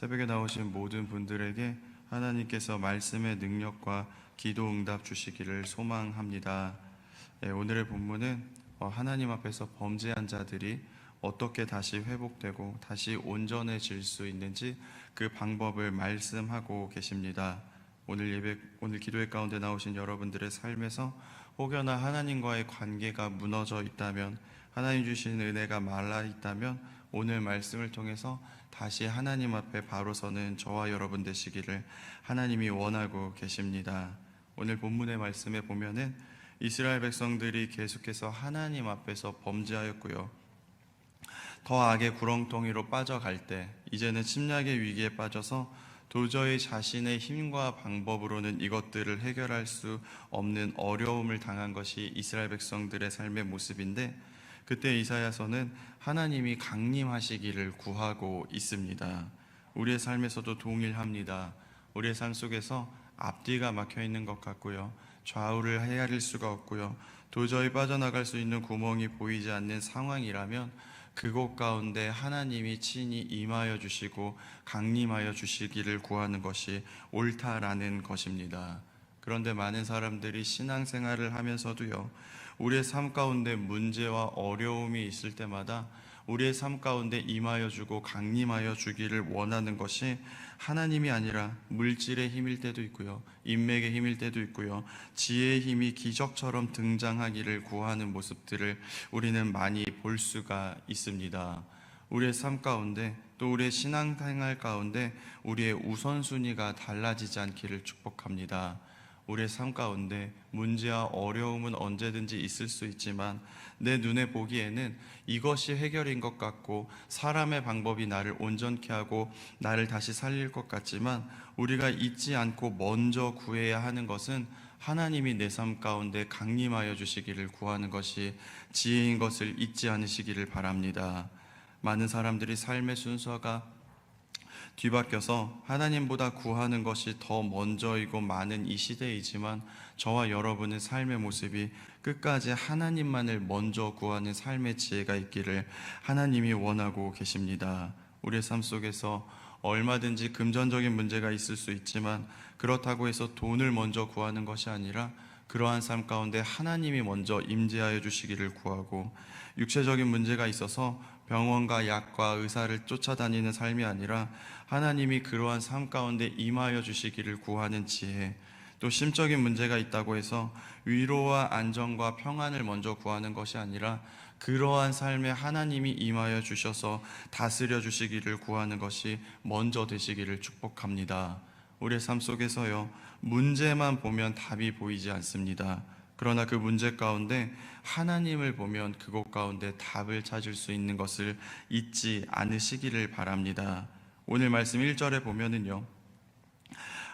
새벽에 나오신 모든 분들에게 하나님께서 말씀의 능력과 기도 응답 주시기를 소망합니다. 예, 오늘의 본문은 어, 하나님 앞에서 범죄한 자들이 어떻게 다시 회복되고 다시 온전해질 수 있는지 그 방법을 말씀하고 계십니다. 오늘 예배 오늘 기도회 가운데 나오신 여러분들의 삶에서 혹여나 하나님과의 관계가 무너져 있다면 하나님 주신 은혜가 말라 있다면 오늘 말씀을 통해서 다시 하나님 앞에 바로 서는 저와 여러분 되시기를 하나님이 원하고 계십니다. 오늘 본문의 말씀에 보면은 이스라엘 백성들이 계속해서 하나님 앞에서 범죄하였고요. 더 악의 구렁텅이로 빠져갈 때 이제는 침략의 위기에 빠져서 도저히 자신의 힘과 방법으로는 이것들을 해결할 수 없는 어려움을 당한 것이 이스라엘 백성들의 삶의 모습인데 그때 이사야서는 하나님이 강림하시기를 구하고 있습니다. 우리의 삶에서도 동일합니다. 우리의 삶 속에서 앞뒤가 막혀 있는 것 같고요. 좌우를 헤아릴 수가 없고요. 도저히 빠져나갈 수 있는 구멍이 보이지 않는 상황이라면 그곳 가운데 하나님이 친히 임하여 주시고 강림하여 주시기를 구하는 것이 옳다라는 것입니다. 그런데 많은 사람들이 신앙생활을 하면서도요, 우리의 삶 가운데 문제와 어려움이 있을 때마다 우리의 삶 가운데 임하여 주고 강림하여 주기를 원하는 것이 하나님이 아니라 물질의 힘일 때도 있고요. 인맥의 힘일 때도 있고요. 지혜의 힘이 기적처럼 등장하기를 구하는 모습들을 우리는 많이 볼 수가 있습니다. 우리의 삶 가운데 또 우리의 신앙생활 가운데 우리의 우선순위가 달라지지 않기를 축복합니다. 우리의 삶 가운데 문제와 어려움은 언제든지 있을 수 있지만 내 눈에 보기에는 이것이 해결인 것 같고 사람의 방법이 나를 온전케 하고 나를 다시 살릴 것 같지만 우리가 잊지 않고 먼저 구해야 하는 것은 하나님이 내 삶 가운데 강림하여 주시기를 구하는 것이 지혜인 것을 잊지 않으시기를 바랍니다. 많은 사람들이 삶의 순서가 뒤바뀌어서 하나님보다 구하는 것이 더 먼저이고 많은 이 시대이지만 저와 여러분의 삶의 모습이 끝까지 하나님만을 먼저 구하는 삶의 지혜가 있기를 하나님이 원하고 계십니다. 우리의 삶 속에서 얼마든지 금전적인 문제가 있을 수 있지만 그렇다고 해서 돈을 먼저 구하는 것이 아니라 그러한 삶 가운데 하나님이 먼저 임재하여 주시기를 구하고 육체적인 문제가 있어서 병원과 약과 의사를 쫓아다니는 삶이 아니라 하나님이 그러한 삶 가운데 임하여 주시기를 구하는 지혜 또 심적인 문제가 있다고 해서 위로와 안정과 평안을 먼저 구하는 것이 아니라 그러한 삶에 하나님이 임하여 주셔서 다스려 주시기를 구하는 것이 먼저 되시기를 축복합니다. 우리의 삶 속에서요, 문제만 보면 답이 보이지 않습니다. 그러나 그 문제 가운데 하나님을 보면 그곳 가운데 답을 찾을 수 있는 것을 잊지 않으시기를 바랍니다. 오늘 말씀 1절에 보면은요.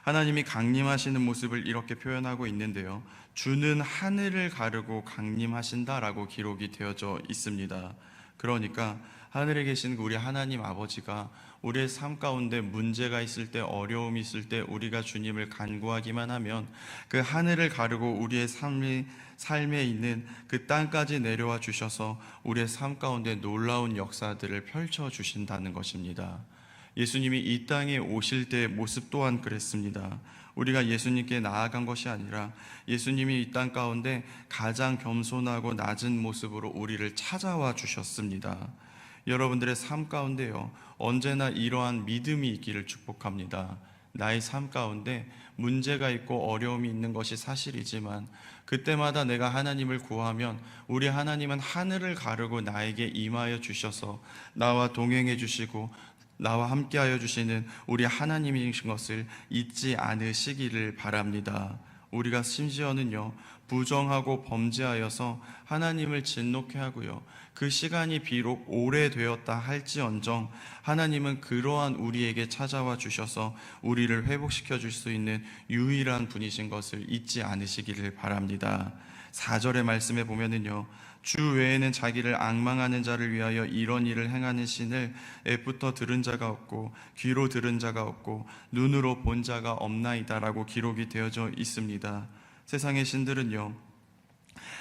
하나님이 강림하시는 모습을 이렇게 표현하고 있는데요. 주는 하늘을 가르고 강림하신다라고 기록이 되어져 있습니다. 그러니까 하늘에 계신 우리 하나님 아버지가 우리의 삶 가운데 문제가 있을 때 어려움이 있을 때 우리가 주님을 간구하기만 하면 그 하늘을 가르고 우리의 삶이 삶에 있는 그 땅까지 내려와 주셔서 우리의 삶 가운데 놀라운 역사들을 펼쳐 주신다는 것입니다. 예수님이 이 땅에 오실 때의 모습 또한 그랬습니다. 우리가 예수님께 나아간 것이 아니라 예수님이 이 땅 가운데 가장 겸손하고 낮은 모습으로 우리를 찾아와 주셨습니다. 여러분들의 삶 가운데요, 언제나 이러한 믿음이 있기를 축복합니다. 나의 삶 가운데 문제가 있고 어려움이 있는 것이 사실이지만 그때마다 내가 하나님을 구하면 우리 하나님은 하늘을 가르고 나에게 임하여 주셔서 나와 동행해 주시고 나와 함께하여 주시는 우리 하나님이신 것을 잊지 않으시기를 바랍니다. 우리가 심지어는요, 부정하고 범죄하여서 하나님을 진노케 하고요. 그 시간이 비록 오래되었다 할지언정 하나님은 그러한 우리에게 찾아와 주셔서 우리를 회복시켜 줄 수 있는 유일한 분이신 것을 잊지 않으시기를 바랍니다. 4절의 말씀에 보면은요. 주 외에는 자기를 악망하는 자를 위하여 이런 일을 행하는 신을 애부터 들은 자가 없고 귀로 들은 자가 없고 눈으로 본 자가 없나이다라고 기록이 되어져 있습니다. 세상의 신들은요.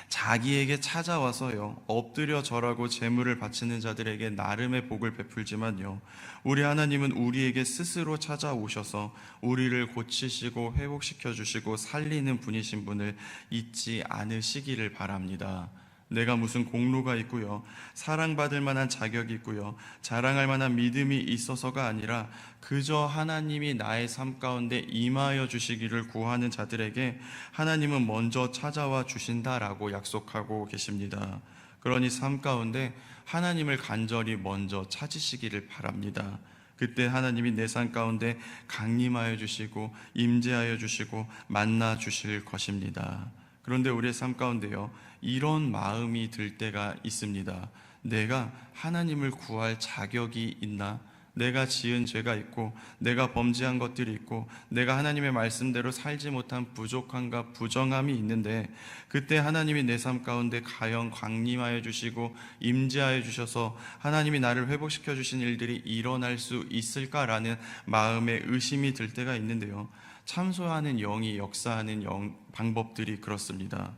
자기에게 찾아와서요 엎드려 절하고 재물을 바치는 자들에게 나름의 복을 베풀지만요 우리 하나님은 우리에게 스스로 찾아오셔서 우리를 고치시고 회복시켜 주시고 살리는 분이신 분을 잊지 않으시기를 바랍니다. 내가 무슨 공로가 있고요. 사랑받을 만한 자격이 있고요. 자랑할 만한 믿음이 있어서가 아니라 그저 하나님이 나의 삶 가운데 임하여 주시기를 구하는 자들에게 하나님은 먼저 찾아와 주신다라고 약속하고 계십니다. 그러니 삶 가운데 하나님을 간절히 먼저 찾으시기를 바랍니다. 그때 하나님이 내 삶 가운데 강림하여 주시고 임재하여 주시고 만나 주실 것입니다. 그런데 우리의 삶 가운데요. 이런 마음이 들 때가 있습니다. 내가 하나님을 구할 자격이 있나? 내가 지은 죄가 있고 내가 범죄한 것들이 있고 내가 하나님의 말씀대로 살지 못한 부족함과 부정함이 있는데 그때 하나님이 내 삶 가운데 가영 광림하여 주시고 임재하여 주셔서 하나님이 나를 회복시켜 주신 일들이 일어날 수 있을까라는 마음의 의심이 들 때가 있는데요. 참소하는 영이 역사하는 영, 방법들이 그렇습니다.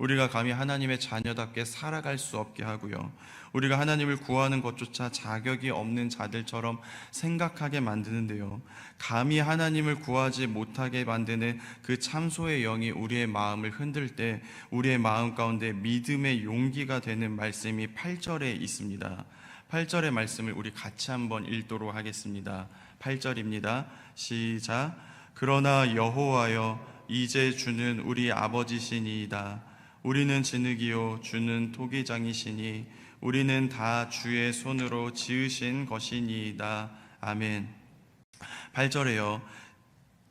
우리가 감히 하나님의 자녀답게 살아갈 수 없게 하고요. 우리가 하나님을 구하는 것조차 자격이 없는 자들처럼 생각하게 만드는데요. 감히 하나님을 구하지 못하게 만드는 그 참소의 영이 우리의 마음을 흔들 때 우리의 마음 가운데 믿음의 용기가 되는 말씀이 8절에 있습니다. 8절의 말씀을 우리 같이 한번 읽도록 하겠습니다. 8절입니다. 시작. 그러나 여호와여 이제 주는 우리 아버지시니이다. 우리는 진흙이요 주는 토기장이시니 우리는 다 주의 손으로 지으신 것이니이다. 아멘. 8절에요.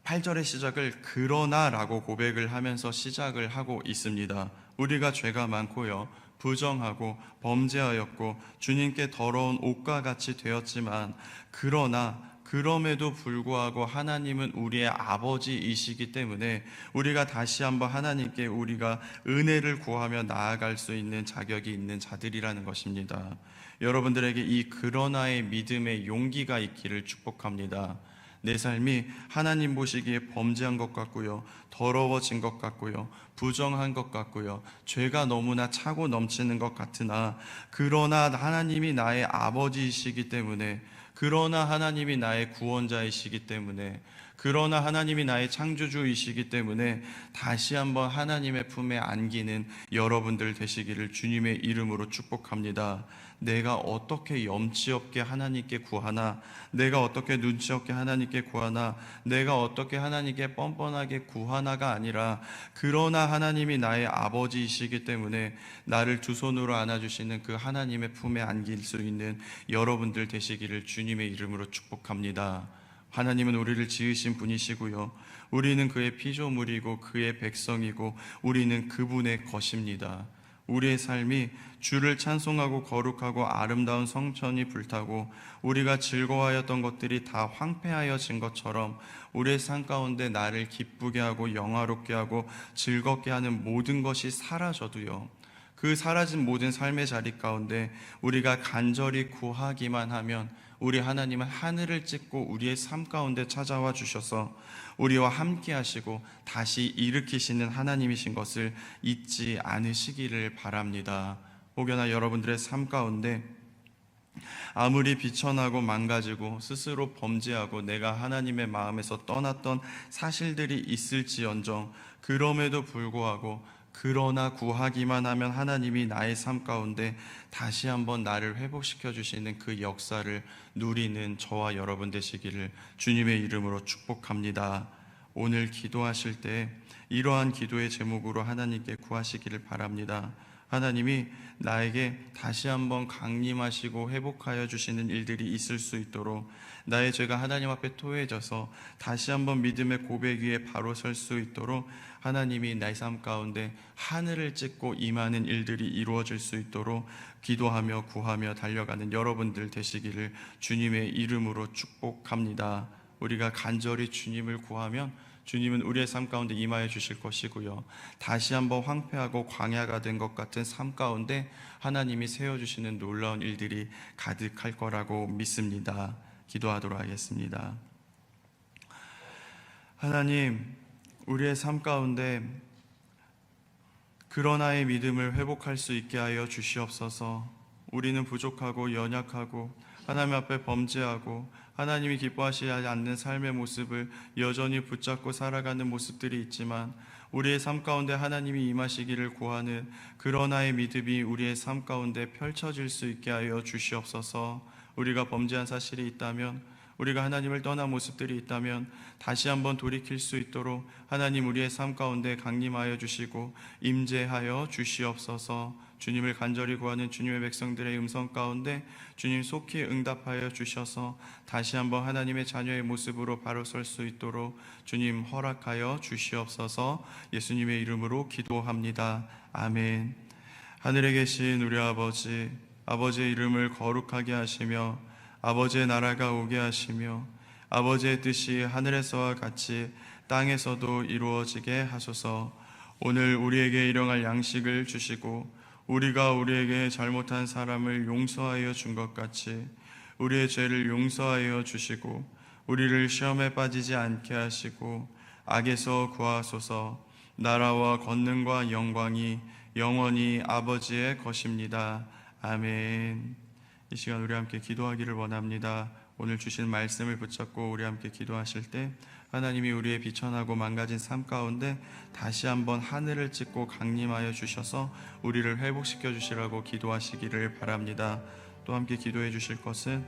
8절의 시작을 그러나라고 고백을 하면서 시작을 하고 있습니다. 우리가 죄가 많고요. 부정하고 범죄하였고 주님께 더러운 옷과 같이 되었지만 그러나 그럼에도 불구하고 하나님은 우리의 아버지이시기 때문에 우리가 다시 한번 하나님께 우리가 은혜를 구하며 나아갈 수 있는 자격이 있는 자들이라는 것입니다. 여러분들에게 이 그러나의 믿음의 용기가 있기를 축복합니다. 내 삶이 하나님 보시기에 범죄한 것 같고요. 더러워진 것 같고요. 부정한 것 같고요. 죄가 너무나 차고 넘치는 것 같으나 그러나 하나님이 나의 아버지이시기 때문에 그러나 하나님이 나의 구원자이시기 때문에 그러나 하나님이 나의 창조주이시기 때문에 다시 한번 하나님의 품에 안기는 여러분들 되시기를 주님의 이름으로 축복합니다. 내가 어떻게 염치 없게 하나님께 구하나, 내가 어떻게 눈치 없게 하나님께 구하나, 내가 어떻게 하나님께 뻔뻔하게 구하나가 아니라, 그러나 하나님이 나의 아버지이시기 때문에 나를 두 손으로 안아주시는 그 하나님의 품에 안길 수 있는 여러분들 되시기를 주님의 이름으로 축복합니다. 하나님은 우리를 지으신 분이시고요. 우리는 그의 피조물이고 그의 백성이고 우리는 그분의 것입니다. 우리의 삶이 주를 찬송하고 거룩하고 아름다운 성천이 불타고 우리가 즐거워하였던 것들이 다 황폐하여진 것처럼 우리의 삶 가운데 나를 기쁘게 하고 영화롭게 하고 즐겁게 하는 모든 것이 사라져도요. 그 사라진 모든 삶의 자리 가운데 우리가 간절히 구하기만 하면 우리 하나님은 하늘을 찢고 우리의 삶 가운데 찾아와 주셔서 우리와 함께 하시고 다시 일으키시는 하나님이신 것을 잊지 않으시기를 바랍니다. 혹여나 여러분들의 삶 가운데 아무리 비천하고 망가지고 스스로 범죄하고 내가 하나님의 마음에서 떠났던 사실들이 있을지언정 그럼에도 불구하고 그러나 구하기만 하면 하나님이 나의 삶 가운데 다시 한번 나를 회복시켜 주시는 그 역사를 누리는 저와 여러분 되시기를 주님의 이름으로 축복합니다. 오늘 기도하실 때 이러한 기도의 제목으로 하나님께 구하시기를 바랍니다. 하나님이 나에게 다시 한번 강림하시고 회복하여 주시는 일들이 있을 수 있도록 나의 죄가 하나님 앞에 토해져서 다시 한번 믿음의 고백 위에 바로 설 수 있도록 하나님이 나의 삶 가운데 하늘을 찢고 임하는 일들이 이루어질 수 있도록 기도하며 구하며 달려가는 여러분들 되시기를 주님의 이름으로 축복합니다. 우리가 간절히 주님을 구하면 주님은 우리의 삶 가운데 임하여 주실 것이고요. 다시 한번 황폐하고 광야가 된 것 같은 삶 가운데 하나님이 세워 주시는 놀라운 일들이 가득할 거라고 믿습니다. 기도하도록 하겠습니다. 하나님, 우리의 삶 가운데 그러나의 믿음을 회복할 수 있게 하여 주시옵소서. 우리는 부족하고 연약하고 하나님 앞에 범죄하고 하나님이 기뻐하시지 않는 삶의 모습을 여전히 붙잡고 살아가는 모습들이 있지만 우리의 삶 가운데 하나님이 임하시기를 구하는 그러나의 믿음이 우리의 삶 가운데 펼쳐질 수 있게 하여 주시옵소서. 우리가 범죄한 사실이 있다면 우리가 하나님을 떠난 모습들이 있다면 다시 한번 돌이킬 수 있도록 하나님 우리의 삶 가운데 강림하여 주시고 임재하여 주시옵소서. 주님을 간절히 구하는 주님의 백성들의 음성 가운데 주님 속히 응답하여 주셔서 다시 한번 하나님의 자녀의 모습으로 바로 설 수 있도록 주님 허락하여 주시옵소서. 예수님의 이름으로 기도합니다. 아멘. 하늘에 계신 우리 아버지, 아버지의 이름을 거룩하게 하시며 아버지의 나라가 오게 하시며 아버지의 뜻이 하늘에서와 같이 땅에서도 이루어지게 하소서. 오늘 우리에게 일용할 양식을 주시고 우리가 우리에게 잘못한 사람을 용서하여 준 것 같이 우리의 죄를 용서하여 주시고 우리를 시험에 빠지지 않게 하시고 악에서 구하소서. 나라와 권능과 영광이 영원히 아버지의 것입니다. 아멘. 이 시간 우리 함께 기도하기를 원합니다. 오늘 주신 말씀을 붙잡고 우리 함께 기도하실 때 하나님이 우리의 비천하고 망가진 삶 가운데 다시 한번 하늘을 찍고 강림하여 주셔서 우리를 회복시켜 주시라고 기도하시기를 바랍니다. 또 함께 기도해 주실 것은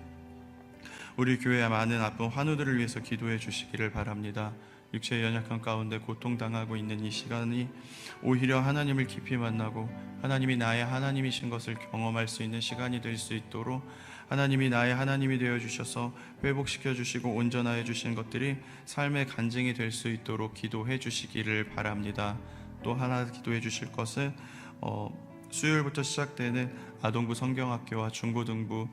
우리 교회의 많은 아픈 환우들을 위해서 기도해 주시기를 바랍니다. 육체의 연약한 가운데 고통당하고 있는 이 시간이 오히려 하나님을 깊이 만나고 하나님이 나의 하나님이신 것을 경험할 수 있는 시간이 될 수 있도록 하나님이 나의 하나님이 되어 주셔서 회복시켜 주시고 온전하여 주신 것들이 삶의 간증이 될 수 있도록 기도해 주시기를 바랍니다. 또 하나 기도해 주실 것은 어, 수요일부터 시작되는 아동부 성경학교와 중고등부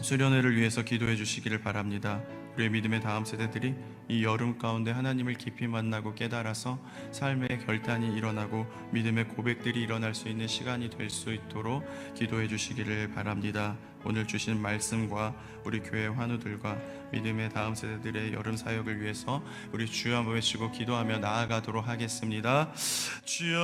수련회를 위해서 기도해 주시기를 바랍니다. 우리의 믿음의 다음 세대들이 이 여름 가운데 하나님을 깊이 만나고 깨달아서 삶의 결단이 일어나고 믿음의 고백들이 일어날 수 있는 시간이 될 수 있도록 기도해 주시기를 바랍니다. 오늘 주신 말씀과 우리 교회 환우들과 믿음의 다음 세대들의 여름 사역을 위해서 우리 주여 한번 외치고 기도하며 나아가도록 하겠습니다. 주여